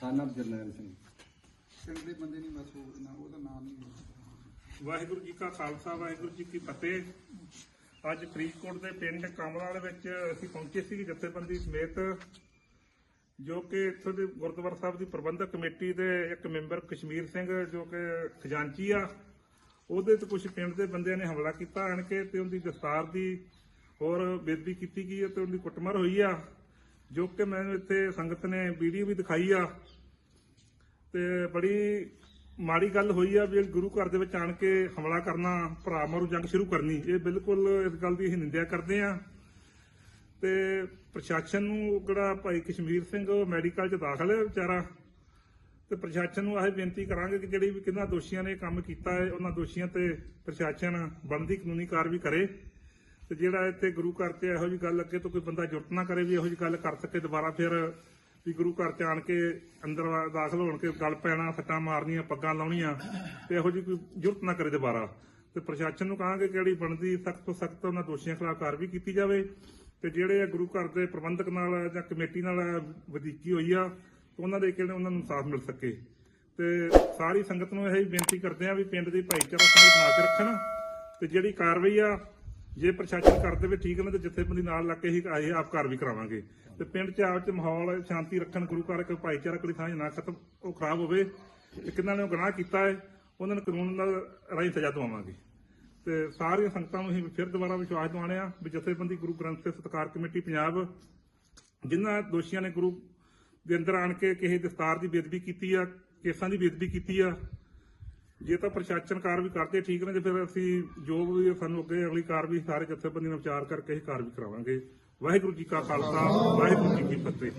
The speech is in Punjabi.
ਸਾਨਬ ਜਰਨੈਲ ਸਿੰਘ। ਪਿੰਡ ਦੇ ਬੰਦੇ ਨਹੀਂ ਨਾ ਉਹਦਾ ਨਾਮ ਨਹੀਂ ਵਾਹਿਗੁਰੂ ਜੀ ਕਾ ਖਾਲਸਾ ਵਾਹਿਗੁਰੂ ਜੀ ਕੀ ਫਤਿਹ। ਅੱਜ ਫਰੀਦਕੋਟ ਦੇ ਪਿੰਡ ਕਮਲਾਲ ਵਿੱਚ ਅਸੀਂ ਪਹੁੰਚੇ ਸੀ ਜਥੇਬੰਦੀ ਸਮੇਤ ਜੋ ਕਿ ਇੱਥੋਂ ਦੇ ਗੁਰਦੁਆਰਾ ਸਾਹਿਬ ਦੀ ਪ੍ਰਬੰਧਕ ਕਮੇਟੀ ਦੇ ਇੱਕ ਮੈਂਬਰ ਕਸ਼ਮੀਰ ਸਿੰਘ ਜੋ ਕਿ ਖਜ਼ਾਨਚੀ ਆ। ਉਹਦੇ ਤੇ ਕੁਝ ਪਿੰਡ ਦੇ ਬੰਦਿਆਂ ਨੇ ਹਮਲਾ ਕੀਤਾ ਆਣ ਕੇ ਤੇ ਉਹਦੀ ਦਸਤਾਰ ਦੀ ਹੋਰ ਬੇਦਬੀ ਕੀਤੀ ਗਈ ਹੈ ਤੇ ਉਹਦੀ ਕੁੱਟਮਾਰ ਹੋਈ ਆ। ਜੋ ਕਿ ਮੈਨੂੰ ਇੱਥੇ ਸੰਗਤ ਨੇ ਵੀਡੀਓ ਵੀ ਦਿਖਾਈ ਆ ਤੇ ਬੜੀ ਮਾੜੀ ਗੱਲ ਹੋਈ ਆ ਵੀ ਗੁਰੂ ਘਰ ਦੇ ਵਿੱਚ ਆਣ ਕੇ ਹਮਲਾ ਕਰਨਾ, ਭਰਾ ਮਾਰੂ ਜੰਗ ਸ਼ੁਰੂ ਕਰਨੀ, ਇਹ ਬਿਲਕੁਲ ਇਸ ਗੱਲ ਦੀ ਅਸੀਂ ਨਿੰਦਿਆ ਕਰਦੇ ਆ। ਤੇ ਪ੍ਰਸ਼ਾਸਨ ਨੂੰ ਜਿਹੜਾ ਭਾਈ ਕਸ਼ਮੀਰ ਸਿੰਘ ਮੈਡੀਕਲ 'ਚ ਦਾਖਲ ਹੈ ਵਿਚਾਰਾ। ਤੇ ਪ੍ਰਸ਼ਾਸਨ ਨੂੰ ਇਹ ਬੇਨਤੀ ਕਰਾਂਗੇ ਕਿ ਜਿਹੜੀ ਵੀ ਕਿੰਨਾ ਦੋਸ਼ੀਆਂ ਨੇ ਕੰਮ ਕੀਤਾ ਹੈ, ਉਹਨਾਂ ਦੋਸ਼ੀਆਂ ਤੇ ਪ੍ਰਸ਼ਾਸਨ ਬਣਦੀ ਕਾਨੂੰਨੀ ਕਾਰਵਾਈ ਕਰੇ। ਤੇ ਜਿਹੜਾ ਇੱਥੇ ਗੁਰੂ ਘਰ 'ਚ ਇਹੋ ਜਿਹੀ ਗੱਲ ਅੱਗੇ ਤੋਂ ਕੋਈ ਬੰਦਾ ਜੁਰਤ ਨਾ ਕਰੇ ਵੀ ਇਹੋ ਜਿਹੀ ਗੱਲ ਕਰ ਸਕੇ, ਦੁਬਾਰਾ ਫਿਰ ਵੀ ਗੁਰੂ ਘਰ 'ਚ ਆਣ ਕੇ ਅੰਦਰ ਦਾਖਲ ਹੋਣ ਕੇ ਗੱਲ ਪੈਣਾ, ਸੱਟਾਂ ਮਾਰਨੀਆਂ, ਪੱਗਾਂ ਲਾਉਣੀਆਂ ਤੇ ਇਹੋ ਜਿਹੀ ਕੋਈ ਜੁਰਤ ਨਾ ਕਰੇ ਦੁਬਾਰਾ। ਤੇ ਪ੍ਰਸ਼ਾਸਨ ਨੂੰ ਕਹਾਂਗੇ ਕਿਹੜੀ ਬਣਦੀ, ਸਖਤ ਤੋਂ ਸਖਤ ਉਹਨਾਂ ਦੋਸ਼ੀਆਂ ਖਿਲਾਫ ਕਾਰਵਾਈ ਕੀਤੀ ਜਾਵੇ ਤੇ ਜਿਹੜੇ ਆ ਗੁਰੂ ਘਰ ਦੇ ਪ੍ਰਬੰਧਕ ਨਾਲ ਜਾਂ ਕਮੇਟੀ ਨਾਲ ਵਧੀਕੀ ਹੋਈ ਆ ਉਹਨਾਂ ਦੇ ਕਿਹੜੇ ਉਹਨਾਂ ਨੂੰ ਸਾਥ ਮਿਲ ਸਕੇ। ਤੇ ਸਾਰੀ ਸੰਗਤ ਨੂੰ ਇਹ ਬੇਨਤੀ ਕਰਦੇ ਆ ਵੀ ਪਿੰਡ ਦੀ ਭਾਈਚਾਰਾ ਸਾਂਝ ਬਣਾ ਕੇ ਰੱਖਣ ਤੇ ਜਿਹੜੀ ਕਾਰਵਾਈ ਆ ਜੇ ਪ੍ਰਸ਼ਾਸਨ ਕਰ ਦੇਵੇ ਠੀਕ ਨੇ ਤੇ ਜਥੇਬੰਦੀ ਨਾਲ ਲੱਗ ਕੇ ਹੀ ਅਸੀਂ ਆਪ ਕਾਰਵਾਈ ਕਰਾਵਾਂਗੇ। ਤੇ ਪਿੰਡ 'ਚ ਆਪ 'ਚ ਮਾਹੌਲ, ਸ਼ਾਂਤੀ ਰੱਖਣ, ਗੁਰੂ ਘਰ ਕੋਈ ਭਾਈਚਾਰਕ ਦੀ ਸਾਂਝ ਨਾ ਖਤਮ, ਉਹ ਖਰਾਬ ਹੋਵੇ, ਤੇ ਕਿੰਨਾਂ ਨੇ ਉਹ ਗੁਨਾਹ ਕੀਤਾ ਹੈ, ਉਹਨਾਂ ਨੂੰ ਕਾਨੂੰਨ ਨਾਲ ਰਾਹੀਂ ਸਜ਼ਾ ਦਵਾਵਾਂਗੇ। ਤੇ ਸਾਰੀਆਂ ਸੰਗਤਾਂ ਨੂੰ ਅਸੀਂ ਫਿਰ ਦੁਬਾਰਾ ਵਿਸ਼ਵਾਸ ਦਿਵਾਉਣੇ ਆ ਵੀ ਜਥੇਬੰਦੀ ਗੁਰੂ ਗ੍ਰੰਥ ਸਾਹਿਬ ਸਤਕਾਰ ਕਮੇਟੀ ਪੰਜਾਬ ਜਿਨ੍ਹਾਂ ਦੋਸ਼ੀਆਂ ਨੇ ਗੁਰੂ ਦੇ ਅੰਦਰ ਆਣ ਕੇ ਕਿਸੇ ਦਸਤਾਰ ਦੀ ਬੇਦਬੀ ਕੀਤੀ ਆ, ਕੇਸਾਂ ਦੀ ਬੇਦਬੀ ਕੀਤੀ ਆ ਜੇ ਤਾਂ ਪ੍ਰਸ਼ਾਸਨ ਕਾਰਵਾਈ ਕਰਦੇ, ਠੀਕ ਨੇ ਤੇ ਫਿਰ ਅਸੀਂ ਜੋ ਵੀ ਸਾਨੂੰ ਅੱਗੇ ਅਗਲੀ ਕਾਰਵਾਈ ਸਾਰੇ ਜਥੇਬੰਦੀ ਨਾਲ ਵਿਚਾਰ ਕਰਕੇ ਹੀ ਕਾਰਵਾਈ ਕਰਾਵਾਂਗੇ। ਵਾਹਿਗੁਰੂ ਜੀ ਕਾ ਖਾਲਸਾ, ਵਾਹਿਗੁਰੂ ਜੀ ਕੀ ਫਤਿਹ।